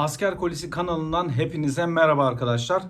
Asker Kolisi kanalından hepinize merhaba arkadaşlar.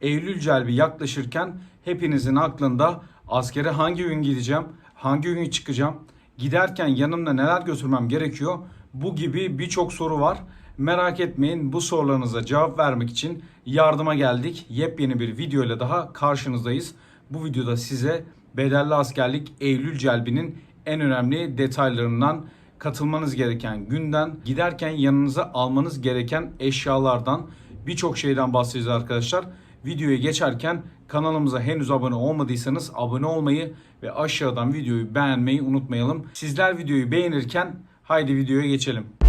Eylül celbi yaklaşırken hepinizin aklında askere hangi gün gideceğim, hangi gün çıkacağım, giderken yanımda neler götürmem gerekiyor bu gibi birçok soru var. Merak etmeyin bu sorularınıza cevap vermek için yardıma geldik. Yepyeni bir video ile daha karşınızdayız. Bu videoda size bedelli askerlik Eylül celbinin en önemli detaylarından katılmanız gereken günden, giderken yanınıza almanız gereken eşyalardan birçok şeyden bahsedeceğiz arkadaşlar. Videoya geçerken kanalımıza henüz abone olmadıysanız abone olmayı ve aşağıdan videoyu beğenmeyi unutmayalım. Sizler videoyu beğenirken haydi videoya geçelim.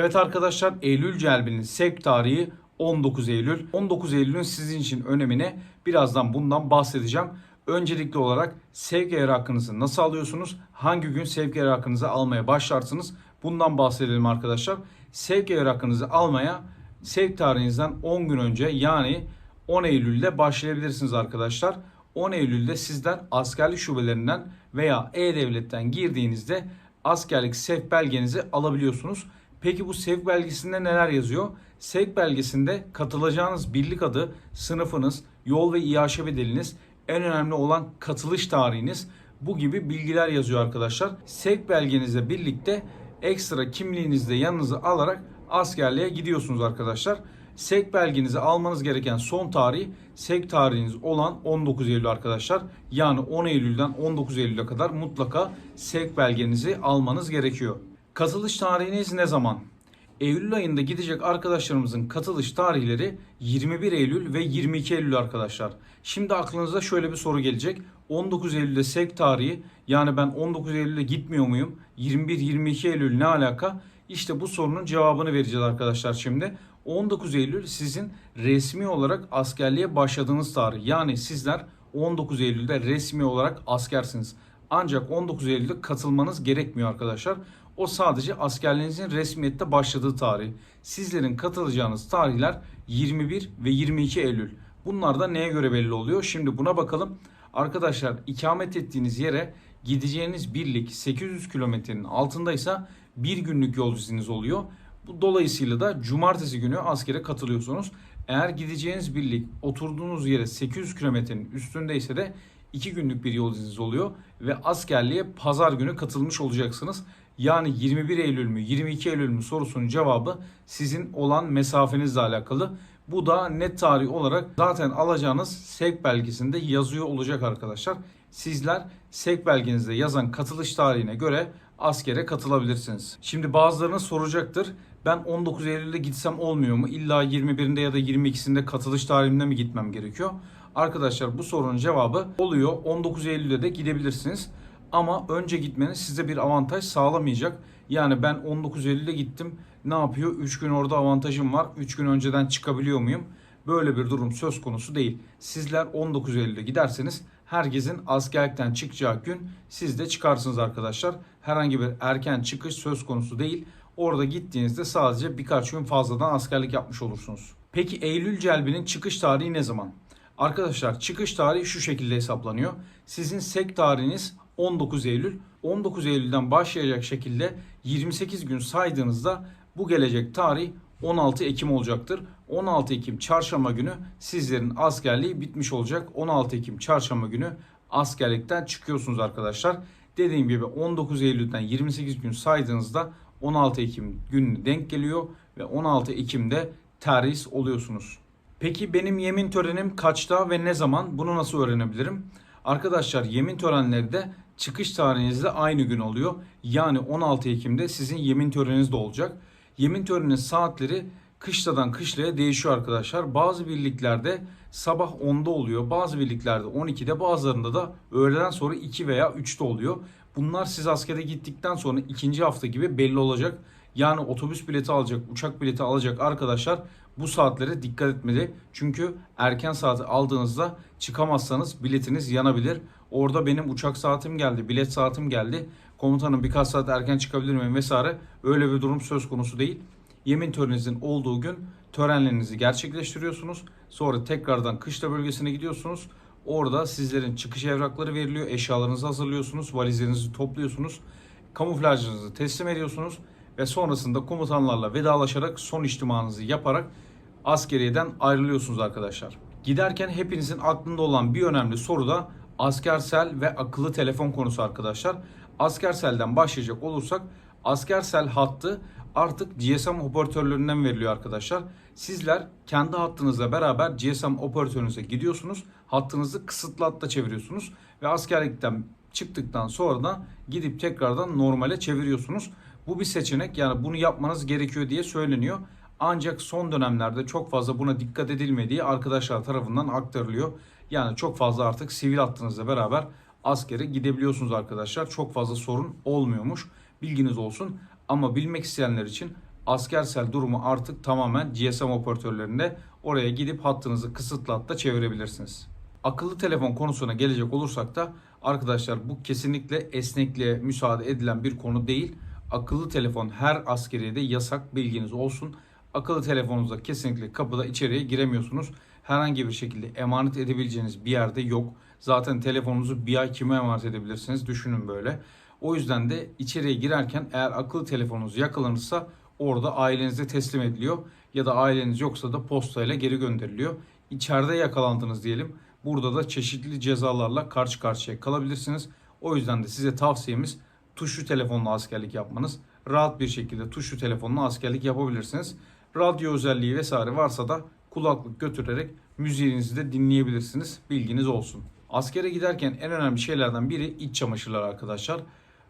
Evet arkadaşlar Eylül Celbi'nin sevk tarihi 19 Eylül. 19 Eylül'ün sizin için önemine birazdan bundan bahsedeceğim. Öncelikli olarak sevk eğer hakkınızı nasıl alıyorsunuz? Hangi gün sevk eğer hakkınızı almaya başlarsınız? Bundan bahsedelim arkadaşlar. Sevk eğer hakkınızı almaya sevk tarihinizden 10 gün önce yani 10 Eylül'de başlayabilirsiniz arkadaşlar. 10 Eylül'de sizler askerlik şubelerinden veya E-Devlet'ten girdiğinizde askerlik sevk belgenizi alabiliyorsunuz. Peki bu sevk belgesinde neler yazıyor? Sevk belgesinde katılacağınız birlik adı, sınıfınız, yol ve iaşe bedeliniz, en önemli olan katılış tarihiniz bu gibi bilgiler yazıyor arkadaşlar. Sevk belgenizle birlikte ekstra kimliğinizi de yanınıza alarak askerliğe gidiyorsunuz arkadaşlar. Sevk belgenizi almanız gereken son tarih sevk tarihiniz olan 19 Eylül arkadaşlar. Yani 10 Eylül'den 19 Eylül'e kadar mutlaka sevk belgenizi almanız gerekiyor. Katılış tarihiniz ne zaman? Eylül ayında gidecek arkadaşlarımızın katılış tarihleri 21 Eylül ve 22 Eylül arkadaşlar. Şimdi aklınıza şöyle bir soru gelecek. 19 Eylül'de sevk tarihi yani ben 19 Eylül'de gitmiyor muyum? 21-22 Eylül ne alaka? İşte bu sorunun cevabını vereceğiz arkadaşlar şimdi. 19 Eylül sizin resmi olarak askerliğe başladığınız tarih. Yani sizler 19 Eylül'de resmi olarak askersiniz. Ancak 19 Eylül'de katılmanız gerekmiyor arkadaşlar. O sadece askerliğinizin resmiyette başladığı tarih. Sizlerin katılacağınız tarihler 21 ve 22 Eylül. Bunlar da neye göre belli oluyor? Şimdi buna bakalım. Arkadaşlar ikamet ettiğiniz yere gideceğiniz birlik 800 kilometrenin altındaysa bir günlük yol izniniz oluyor. Bu dolayısıyla da cumartesi günü askere katılıyorsunuz. Eğer gideceğiniz birlik oturduğunuz yere 800 kilometrenin üstündeyse de 2 günlük bir yol izniniz oluyor ve askerliğe pazar günü katılmış olacaksınız. Yani 21 Eylül mü 22 Eylül mü sorusunun cevabı sizin olan mesafenizle alakalı. Bu da net tarih olarak zaten alacağınız sevk belgesinde yazıyor olacak arkadaşlar. Sizler sevk belgenizde yazan katılış tarihine göre askere katılabilirsiniz. Şimdi bazılarınız soracaktır. Ben 19 Eylül'de gitsem olmuyor mu? İlla 21'inde ya da 22'sinde katılış tarihinde mi gitmem gerekiyor? Arkadaşlar bu sorunun cevabı oluyor. 19 Eylül'de de gidebilirsiniz. Ama önce gitmeniz size bir avantaj sağlamayacak. Yani ben 19 Eylül'de gittim. Ne yapıyor? 3 gün orada avantajım var. 3 gün önceden çıkabiliyor muyum? Böyle bir durum söz konusu değil. Sizler 19 Eylül'de giderseniz herkesin askerlikten çıkacağı gün siz de çıkarsınız arkadaşlar. Herhangi bir erken çıkış söz konusu değil. Orada gittiğinizde sadece birkaç gün fazladan askerlik yapmış olursunuz. Peki Eylül Celbi'nin çıkış tarihi ne zaman? Arkadaşlar çıkış tarihi şu şekilde hesaplanıyor. Sizin sek tarihiniz 19 Eylül. 19 Eylül'den başlayacak şekilde 28 gün saydığınızda bu gelecek tarih 16 Ekim olacaktır. 16 Ekim çarşamba günü sizlerin askerliği bitmiş olacak. 16 Ekim çarşamba günü askerlikten çıkıyorsunuz arkadaşlar. Dediğim gibi 19 Eylül'den 28 gün saydığınızda 16 Ekim gününe denk geliyor ve 16 Ekim'de terhis oluyorsunuz. Peki benim yemin törenim kaçta ve ne zaman? Bunu nasıl öğrenebilirim? Arkadaşlar yemin törenleri de çıkış tarihinizde aynı gün oluyor. Yani 16 Ekim'de sizin yemin töreniniz de olacak. Yemin töreninin saatleri kışladan kışlaya değişiyor arkadaşlar. Bazı birliklerde sabah 10'da oluyor. Bazı birliklerde 12'de bazılarında da öğleden sonra 2 veya 3'te oluyor. Bunlar siz askere gittikten sonra ikinci hafta gibi belli olacak. Yani otobüs bileti alacak, uçak bileti alacak arkadaşlar bu saatlere dikkat etmeli. Çünkü erken saati aldığınızda çıkamazsanız biletiniz yanabilir. Orada benim uçak saatim geldi, bilet saatim geldi. Komutanım birkaç saat erken çıkabilir miyim vesaire. Öyle bir durum söz konusu değil. Yemin töreninizin olduğu gün törenlerinizi gerçekleştiriyorsunuz. Sonra tekrardan kışla bölgesine gidiyorsunuz. Orada sizlerin çıkış evrakları veriliyor. Eşyalarınızı hazırlıyorsunuz. Valizlerinizi topluyorsunuz. Kamuflajınızı teslim ediyorsunuz. Ve sonrasında komutanlarla vedalaşarak son içtimanınızı yaparak askeriyeden ayrılıyorsunuz arkadaşlar. Giderken hepinizin aklında olan bir önemli soru da askersel ve akıllı telefon konusu arkadaşlar. Askersel'den başlayacak olursak Askersel hattı artık GSM operatörlerinden veriliyor arkadaşlar. Sizler kendi hattınızla beraber GSM operatörünüze gidiyorsunuz. Hattınızı kısıtlı hatta çeviriyorsunuz ve askerlikten çıktıktan sonra da gidip tekrardan normale çeviriyorsunuz. Bu bir seçenek yani bunu yapmanız gerekiyor diye söyleniyor. Ancak son dönemlerde çok fazla buna dikkat edilmediği arkadaşlar tarafından aktarılıyor. Yani çok fazla artık sivil hattınızla beraber askere gidebiliyorsunuz arkadaşlar. Çok fazla sorun olmuyormuş. Bilginiz olsun. Ama bilmek isteyenler için askersel durumu artık tamamen GSM operatörlerinde oraya gidip hattınızı kısıtlı hatta çevirebilirsiniz. Akıllı telefon konusuna gelecek olursak da arkadaşlar bu kesinlikle esnekliğe müsaade edilen bir konu değil. Akıllı telefon her askeriyede yasak bilginiz olsun. Akıllı telefonunuzda kesinlikle kapıda içeriye giremiyorsunuz. Herhangi bir şekilde emanet edebileceğiniz bir yerde yok. Zaten telefonunuzu bir ay kime emanet edebilirsiniz düşünün böyle. O yüzden de içeriye girerken eğer akıllı telefonunuz yakalanırsa orada ailenize teslim ediliyor. Ya da aileniz yoksa da postayla geri gönderiliyor. İçeride yakalandınız diyelim. Burada da çeşitli cezalarla karşı karşıya kalabilirsiniz. O yüzden de size tavsiyemiz tuşlu telefonla askerlik yapmanız. Rahat bir şekilde tuşlu telefonla askerlik yapabilirsiniz. Radyo özelliği vesaire varsa da kulaklık götürerek müziğinizi de dinleyebilirsiniz. Bilginiz olsun. Askere giderken en önemli şeylerden biri iç çamaşırlar arkadaşlar.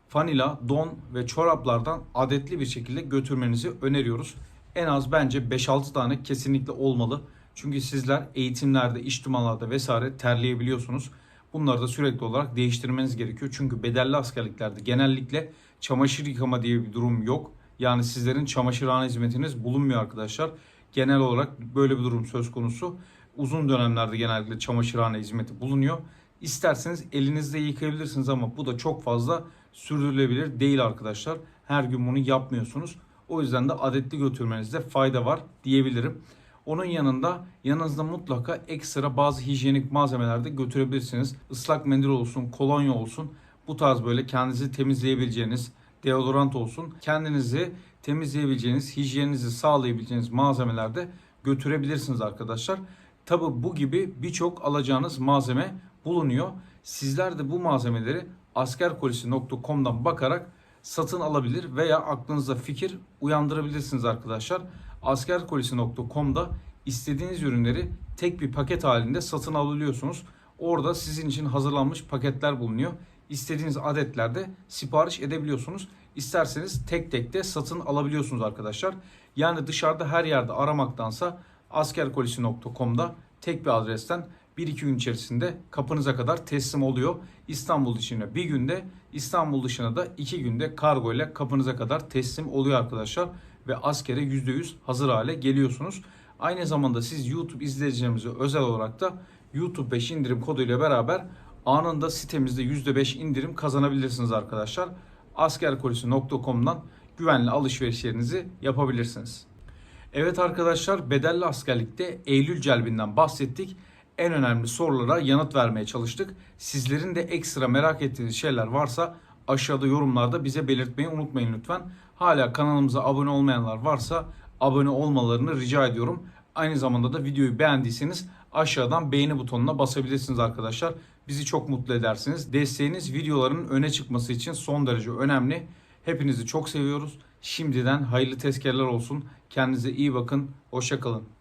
Fanila, don ve çoraplardan adetli bir şekilde götürmenizi öneriyoruz. En az bence 5-6 tane kesinlikle olmalı. Çünkü sizler eğitimlerde, içtimalarda vesaire terleyebiliyorsunuz. Bunları da sürekli olarak değiştirmeniz gerekiyor. Çünkü bedelli askerliklerde genellikle çamaşır yıkama diye bir durum yok. Yani sizlerin çamaşırhane hizmetiniz bulunmuyor arkadaşlar. Genel olarak böyle bir durum söz konusu. Uzun dönemlerde genellikle çamaşırhane hizmeti bulunuyor. İsterseniz elinizde yıkayabilirsiniz ama bu da çok fazla sürdürülebilir değil arkadaşlar. Her gün bunu yapmıyorsunuz. O yüzden de adetli götürmenizde fayda var diyebilirim. Onun yanında yanınızda mutlaka ekstra bazı hijyenik malzemeler de götürebilirsiniz. Islak mendil olsun, kolonya olsun. Bu tarz böyle kendinizi temizleyebileceğiniz, deodorant olsun. Kendinizi temizleyebileceğiniz, hijyeninizi sağlayabileceğiniz malzemeler de götürebilirsiniz arkadaşlar. Tabi bu gibi birçok alacağınız malzeme bulunuyor. Sizler de bu malzemeleri askerkolisi.com'dan bakarak satın alabilir veya aklınıza fikir uyandırabilirsiniz arkadaşlar. Askerkolisi.com'da istediğiniz ürünleri tek bir paket halinde satın alabiliyorsunuz. Orada sizin için hazırlanmış paketler bulunuyor. İstediğiniz adetlerde sipariş edebiliyorsunuz. İsterseniz tek tek de satın alabiliyorsunuz arkadaşlar. Yani dışarıda her yerde aramaktansa askerkolisi.com'da tek bir adresten 1-2 gün içerisinde kapınıza kadar teslim oluyor. İstanbul dışına bir günde, İstanbul dışına da 2 günde kargo ile kapınıza kadar teslim oluyor arkadaşlar. Ve askere %100 hazır hale geliyorsunuz. Aynı zamanda siz YouTube izleyicilerimize özel olarak da YouTube 5 indirim kodu ile beraber anında sitemizde %5 indirim kazanabilirsiniz arkadaşlar. askerkolisi.com'dan güvenli alışverişlerinizi yapabilirsiniz. Evet arkadaşlar bedelli askerlikte Eylül celbinden bahsettik. En önemli sorulara yanıt vermeye çalıştık. Sizlerin de ekstra merak ettiğiniz şeyler varsa aşağıda yorumlarda bize belirtmeyi unutmayın lütfen. Hala kanalımıza abone olmayanlar varsa abone olmalarını rica ediyorum. Aynı zamanda da videoyu beğendiyseniz aşağıdan beğeni butonuna basabilirsiniz arkadaşlar. Bizi çok mutlu edersiniz. Desteğiniz videoların öne çıkması için son derece önemli. Hepinizi çok seviyoruz. Şimdiden hayırlı tezkerler olsun. Kendinize iyi bakın. Hoşçakalın.